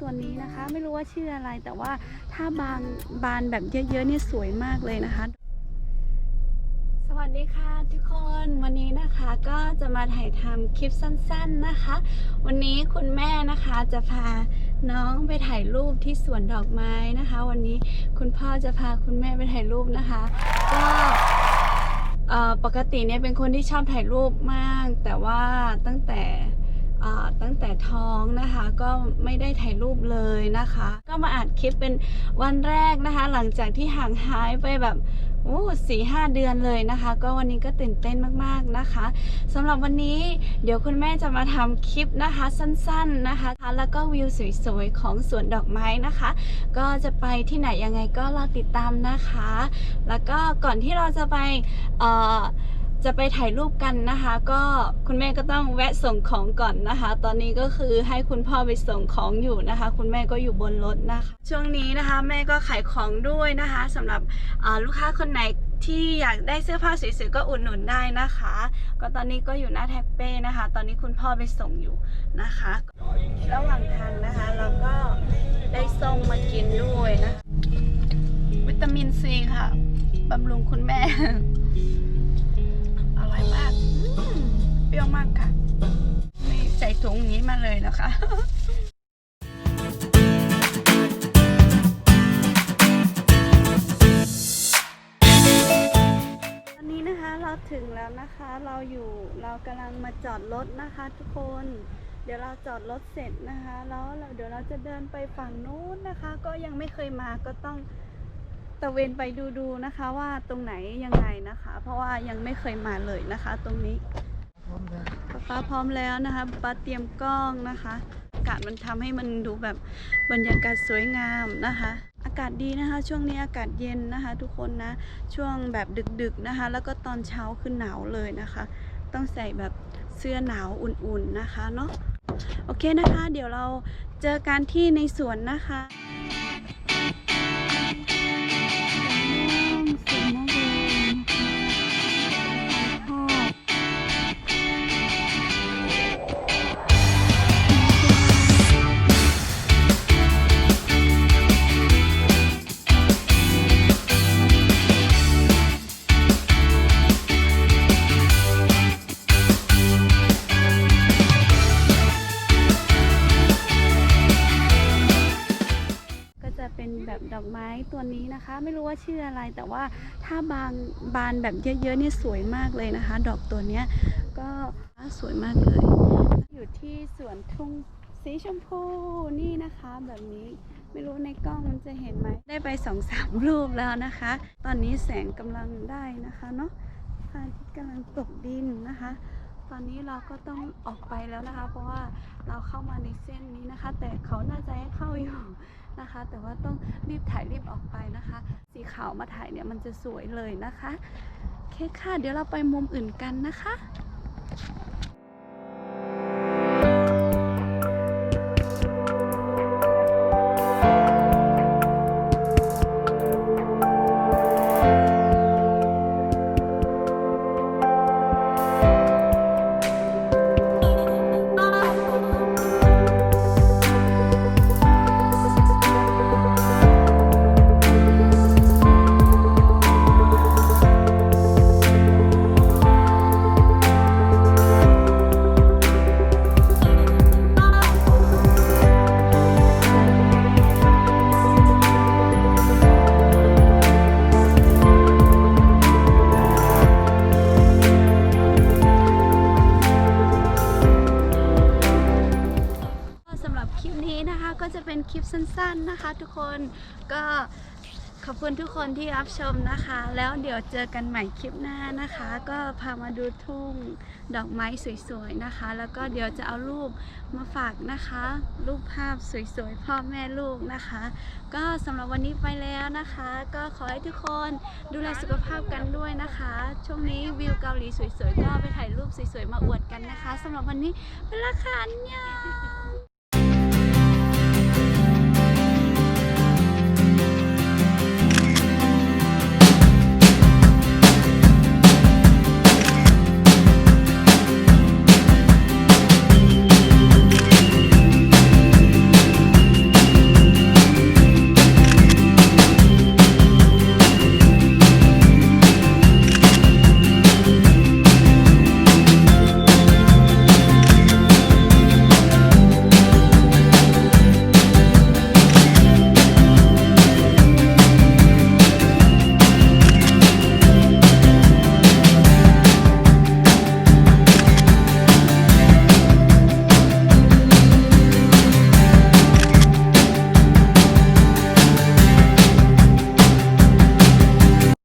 ตัวนี้นะคะ ไม่รู้ว่าชื่ออะไร แต่ว่าถ้าบานบานแบบเยอะๆเนี่ยสวยมากเลยนะคะ สวัสดีค่ะทุกคนวันนี้นะคะก็จะมาถ่ายทำคลิปสั้นๆนะคะ วันนี้คุณแม่นะคะจะพาน้องไปถ่ายรูปที่สวนดอกไม้นะคะ วันนี้คุณพ่อจะพาคุณแม่ไปถ่ายรูปนะคะ ก็ปกติเนี่ยเป็นคนที่ชอบถ่ายรูปมาก แต่ว่าตั้งแต่ ตั้งแต่ท้องนะคะก็ไม่ได้ถ่ายรูปเลยนะคะ ก็มาอัดคลิปเป็นวันแรกนะคะ หลังจากที่ห่างหายไปแบบโอ้สี่ห้าเดือนเลยนะคะ ก็วันนี้ก็ตื่นเต้นมากๆนะคะสำหรับวันนี้เดี๋ยวคุณแม่จะมาทำคลิปนะคะ สั้นๆนะคะ แล้วก็วิวสวยๆของสวนดอกไม้นะคะ ก็จะไปที่ไหนยังไงก็รอติดตามนะคะ แล้วก็ก่อนที่เราจะไปเอ่อ จะไปถ่ายรูปกันนะคะ ก็คุณแม่ก็ต้องแวะส่งของก่อนนะคะ ตอนนี้ก็คือให้คุณพ่อไปส่งของอยู่นะคะ คุณแม่ก็อยู่บนรถนะคะ ช่วงนี้นะคะแม่ก็ขายของด้วยนะคะสำหรับลูกค้าคนไหนที่อยากได้เสื้อผ้าสวยๆก็อุดหนุนได้นะคะ ก็ตอนนี้ก็อยู่หน้าแท็กเป้นะคะ ตอนนี้คุณพ่อไปส่งอยู่นะคะ ระหว่างทางนะคะเราก็ได้ส้มมากินด้วยนะ วิตามินซีค่ะบำรุงคุณแม่ มากค่ะนี่ใส่ถุงอย่างนี้มาเลยนะคะตอนนี้นะคะเราถึงแล้วนะคะเราอยู่เรากำลังมาจอดรถนะคะ ทุกคน เดี๋ยวเราจอดรถเสร็จนะคะแล้วเราเดี๋ยวเราจะเดินไปฝั่งนู้นนะคะ ก็ยังไม่เคยมาก็ต้องตะเวนไปดูๆนะคะว่าตรงไหนยังไงนะคะ เพราะว่ายังไม่เคยมาเลยนะคะ ตรงนี้ ป๊าป๊าพร้อมแล้วนะคะป๊าเตรียมกล้องนะคะอากาศมันทำให้มันดูแบบบรรยากาศสวยงามนะคะ อากาศดีนะคะ ช่วงนี้อากาศเย็นนะคะ ทุกคนนะช่วงแบบดึกๆนะคะ แล้วก็ตอนเช้าคือหนาวเลยนะคะ ต้องใส่แบบเสื้อหนาวอุ่นๆนะคะเนาะโอเคนะคะ เดี๋ยวเราเจอกันที่ในสวนนะคะ ไม้ตัวนี้นะคะ ไม่รู้ว่าชื่ออะไร แต่ว่าถ้าบานบานแบบเยอะๆเนี่ยสวยมากเลยนะคะ ดอกตัวเนี้ยก็สวยมากเลย อยู่ที่สวนทุ่งสีชมพูนี่นะคะแบบนี้ไม่รู้ในกล้องมันจะเห็นไหมได้ไปสองสามรูปแล้วนะคะ ตอนนี้แสงกำลังได้นะคะเนาะพระอาทิตย์กำลังตกดินนะคะ ตอนนี้เราก็ต้องออกไปแล้วนะคะ เพราะว่าเราเข้ามาในเส้นนี้นะคะ แต่เขาน่าจะให้เข้าอยู่ นะคะ แต่ว่าต้องรีบถ่ายรีบออกไปนะคะ สีขาวมาถ่ายเนี่ยมันจะสวยเลยนะคะโอเคค่ะ เดี๋ยวเราไปมุมอื่นกันนะคะ ลิปนี้นะคะก็จะเป็นคลิปสั้นๆนะคะ ทุกคนก็ขอบคุณทุกคนที่รับชมนะคะ แล้วเดี๋ยวเจอกันใหม่คลิปหน้านะคะ ก็พามาดูทุ่งดอกไม้สวยๆนะคะ แล้วก็เดี๋ยวจะเอารูปมาฝากนะคะ รูปภาพสวยๆพ่อแม่ลูกนะคะ ก็สำหรับวันนี้ไปแล้วนะคะ ก็ขอให้ทุกคนดูแลสุขภาพกันด้วยนะคะ ช่วงนี้วิวเกาหลีสวยๆก็ไปถ่ายรูปสวยๆมาอวดกันนะคะสำหรับวันนี้ไปละค่ะอันยัง